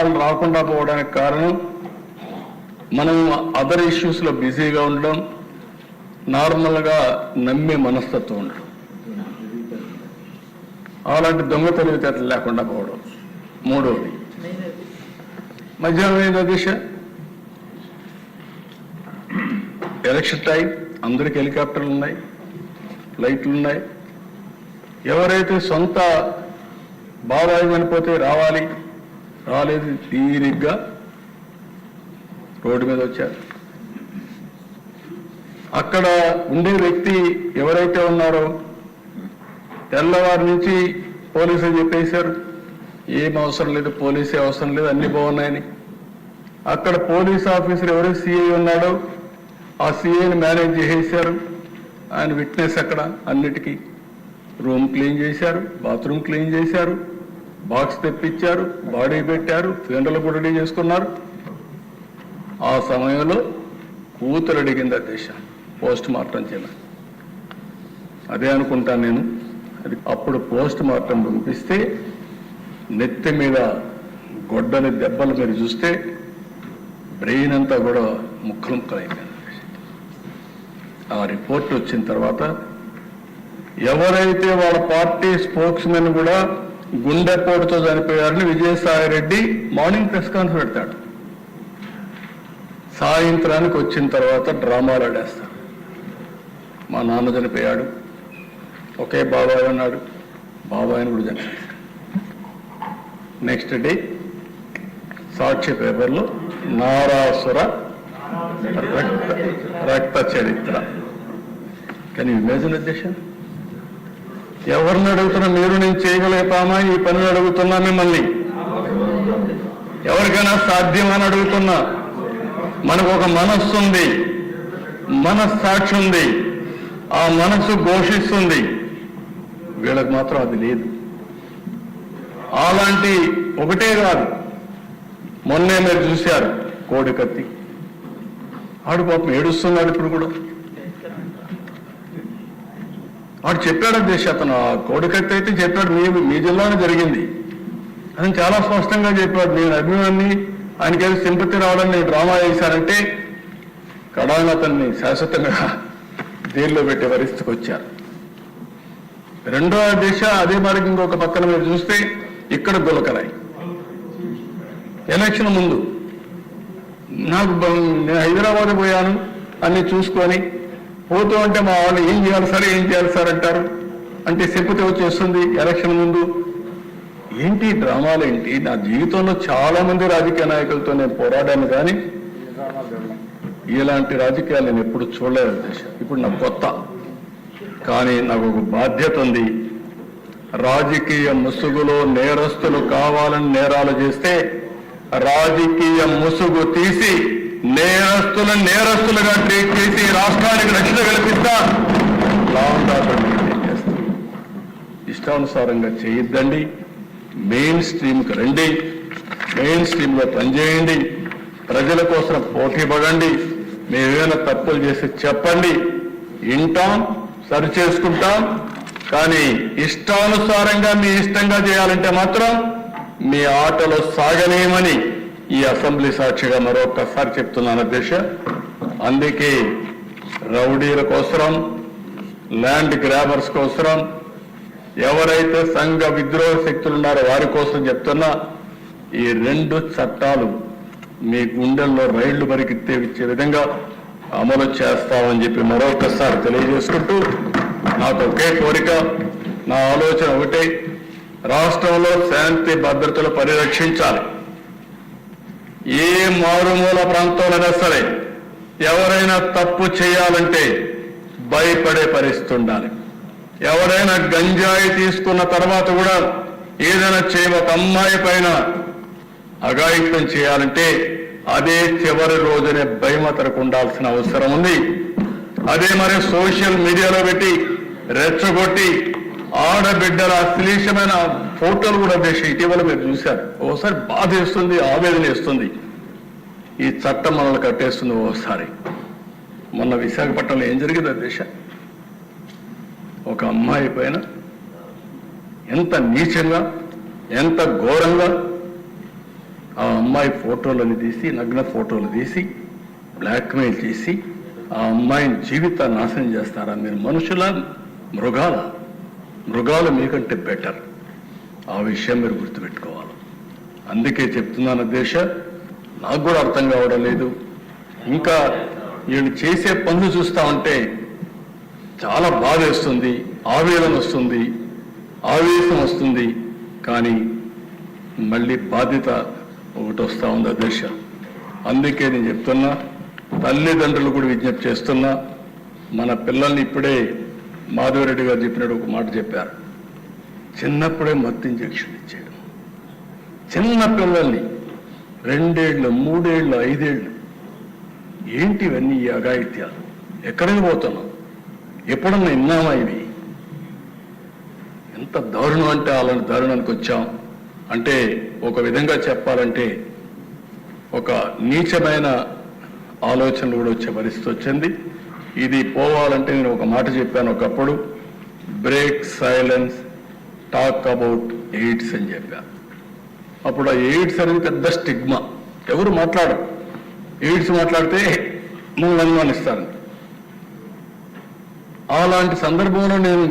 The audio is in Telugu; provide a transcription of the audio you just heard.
రాకుండా పోవడానికి కారణం మనం అదర్ ఇష్యూస్లో బిజీగా ఉండడం నార్మల్గా నమ్మే మనస్తత్వం ఉండడం. అలాంటి దొంగ తెలివితేటలు లేకుండా పోవడం. మూడవది మధ్యాహ్నం ఏందో దిశ. ఎలక్షన్ టైం అందరికి హెలికాప్టర్లు ఉన్నాయి లైట్లు ఉన్నాయి. ఎవరైతే సొంత బాబాయి చనిపోతే రావాలి రాలేదు తీరిగ్గా రోడ్డు మీద వచ్చారు. అక్కడ ఉండే వ్యక్తి ఎవరైతే ఉన్నారో తెల్లవారి నుంచి పోలీసులు చెప్పేశారు. ఏం అవసరం లేదు పోలీసే అవసరం లేదు అన్ని బాగున్నాయని. అక్కడ పోలీస్ ఆఫీసర్ ఎవరు సిఐ ఉన్నాడో ఆ సిఐని మేనేజ్ చేసేశారు. ఆయన విట్నెస్ అక్కడ అన్నిటికీ. రూమ్ క్లీన్ చేశారు బాత్రూమ్ క్లీన్ చేశారు. బాక్స్ తెప్పించారు బాడీ పెట్టారు ఫ్యూనరల్ కూడా రెడీ చేసుకున్నారు. ఆ సమయంలో కూతురు అడిగింది అధ్యక్ష పోస్ట్ మార్టం చేయమని. అదే అనుకుంటాను నేను. అది అప్పుడు పోస్ట్ మార్టం పంపిస్తే నెత్తి మీద గొడ్డని దెబ్బలు మీరు చూస్తే బ్రెయిన్ అంతా కూడా ముక్కలు ముక్కలైపోయింది ఆ రిపోర్ట్ వచ్చిన తర్వాత ఎవరైతే వాళ్ళ పార్టీ స్పోక్స్ మెన్ కూడా గుండెపోటుతో చనిపోయారని Vijayasai Reddy morning press conference పెడతాడు. సాయంత్రానికి వచ్చిన తర్వాత డ్రామాలు ఆడేస్తారు. మా నాన్న చనిపోయాడు. ఒకే బాబాయ్ ఉన్నాడు. బాబాయ్ని కూడా చనిపోయాడు నెక్స్ట్ డే సాక్షి పేపర్లో నారాసుర రక్త రక్త చరిత్ర. కానీ ఇమేజిన్ ఉద్దేశం ఎవరిని అడుగుతున్నా మీరు నేను చేయగలుగుతామా ఈ పనిని అడుగుతున్నా మిమ్మల్ని. ఎవరికైనా సాధ్యమని అడుగుతున్నా. మనకు ఒక మనస్సు ఉంది. మనస్సాక్షి ఉంది. ఆ మనస్సు ఘోషిస్తుంది. వీళ్ళకి మాత్రం అది లేదు. అలాంటి ఒకటే కాదు. మొన్నే మీరు చూశారు కోడి కత్తి ఆడు పాపం ఏడుస్తున్నాడు ఇప్పుడు కూడా. వాడు చెప్పాడు దేశ అతను ఆ కోడికత్తి అయితే చెప్పాడు మీ మీ జిల్లాలో జరిగింది. అని చాలా స్పష్టంగా చెప్పాడు. నేను అభిమాన్ని ఆయనకేదో సింపతి రావడం నేను డ్రామా చేశానంటే కడాన అతన్ని శాశ్వతంగా జైల్లో పెట్టే పరిస్థితికి వచ్చారు రెండో దిశ అదే మార్గం ఇంకొక పక్కన మీరు చూస్తే ఇక్కడ గులకరాయి. ఎలక్షన్ ముందు నాకు నేను హైదరాబాద్ పోయాను అన్ని చూసుకొని పోతూ ఉంటే మా వాళ్ళు ఏం చేయాలి సార్ ఏం చేయాలి సార్ అంటారు. అంటే సింపతి వచ్చేస్తుంది ఎలక్షన్ ముందు. ఏంటి డ్రామాలు ఏంటి? నా జీవితంలో చాలా మంది రాజకీయ నాయకులతో నేను పోరాడాను కానీ ఇలాంటి రాజకీయాలు నేను ఎప్పుడు చూడలేదు ఇప్పుడు నాకు కొత్త. కానీ నాకు ఒక బాధ్యత ఉంది. రాజకీయ ముసుగులో నేరస్తులు కావాలని నేరాలు చేస్తే రాజకీయ ముసుగు తీసి నేరస్తులను నేరస్తులుగా ట్రీట్ చేసి రాష్ట్రానికి రక్షణ కల్పిస్తా. లాంగ్ ఆర్డర్ మెయింటైన్ ఇష్టానుసారంగా చేయొద్దండి. మెయిన్ స్ట్రీమ్కి రండి. మెయిన్ స్ట్రీమ్లో పనిచేయండి. ప్రజల కోసం పోటీ పడండి. మేమేమైనా తప్పులు చేసి చెప్పండి. వింటాం సరి చేసుకుంటాం. కానీ ఇష్టానుసారంగా మీ ఇష్టంగా చేయాలంటే మాత్రం మీ ఆటలో సాగనేమని ఈ అసెంబ్లీ సాక్షిగా మరొకసారి చెప్తున్నాను అధ్యక్ష. అందుకే రౌడీల కోసరం ల్యాండ్ గ్రాబర్స్ కోసరం ఎవరైతే సంఘ విద్రోహ శక్తులు ఉన్నారో వారి కోసం చెప్తున్నా ఈ రెండు చట్టాలు మీ గుండెల్లో రైళ్ళు పరిగెత్తే ఇచ్చే విధంగా అమలు చేస్తామని చెప్పి మరొకసారి తెలియజేసుకుంటూ నాకు ఒకే కోరిక నా ఆలోచన ఒకటే రాష్ట్రంలో శాంతి భద్రతలు పరిరక్షించాలి. ఏ మారుమూల ప్రాంతంలోనే సరే ఎవరైనా తప్పు చేయాలంటే భయపడే పరిస్థితి ఉండాలి. ఎవరైనా గంజాయి తీసుకున్న తర్వాత కూడా ఏదైనా చేయ ఒక అమ్మాయి పైన అఘాయిత్యం చేయాలంటే అదే చివరి రోజునే భయమతరకు ఉండాల్సిన అవసరం ఉంది. అదే మరి సోషల్ మీడియాలో పెట్టి రెచ్చగొట్టి ఆడబిడ్డల అశ్లీషమైన ఫోటోలు కూడా దేశం ఇటీవల మీరు చూశారు. ఓసారి బాధ వేస్తుంది ఆవేదన వేస్తుంది. ఈ చట్టం మనల్ని కట్టేస్తుంది ఓసారి. మొన్న విశాఖపట్నంలో ఏం జరిగిందో దేశ ఒక అమ్మాయి పైన ఎంత నీచంగా ఎంత ఘోరంగా ఆ అమ్మాయి ఫోటోలను తీసి నగ్న ఫోటోలు తీసి బ్లాక్మెయిల్ చేసి ఆ అమ్మాయిని జీవితాన్ని నాశనం చేస్తారా? మీరు మనుషుల మృగాల? మృగాలు మీకంటే బెటర్ ఆ విషయం మీరు గుర్తుపెట్టుకోవాలి. అందుకే చెప్తున్నాను దేశ నాకు కూడా అర్థం కావడం లేదు. ఇంకా వీళ్ళు చేసే పనులు చూస్తా ఉంటే చాలా బాధ వేస్తుంది ఆవేదన వస్తుంది ఆవేశం వస్తుంది. కానీ మళ్ళీ బాధ్యత ఒకటి వస్తూ ఉంది అధ్యక్ష. అందుకే నేను చెప్తున్నా తల్లిదండ్రులు కూడా విజ్ఞప్తి చేస్తున్నా మన పిల్లల్ని ఇప్పుడే మాధవరెడ్డి గారు చెప్పినట్టు ఒక మాట చెప్పారు. చిన్నప్పుడే మత్తు ఇంజక్షన్ ఇచ్చాడు చిన్న పిల్లల్ని రెండేళ్ళు మూడేళ్ళు ఐదేళ్ళు ఏంటి ఇవన్నీ ఈ అఘాయిత్యాలు? ఎక్కడికి పోతున్నాం? ఎప్పుడన్నా విన్నామా ఇవి? ఎంత దారుణం అంటే అలాంటి దారుణానికి వచ్చాం. అంటే ఒక విధంగా చెప్పాలంటే ఒక నీచమైన ఆలోచనలు కూడా వచ్చే పరిస్థితి వచ్చింది. ఇది పోవాలంటే నేను ఒక మాట చెప్పాను ఒకప్పుడు. Break silence talk about AIDS అని చెప్పాను. అప్పుడు ఆ ఎయిడ్స్ అనేది పెద్ద స్టిగ్మా. ఎవరు మాట్లాడరు. ఎయిడ్స్ మాట్లాడితే మమ్మల్ని అనుమానిస్తారు అలాంటి సందర్భంలో నేను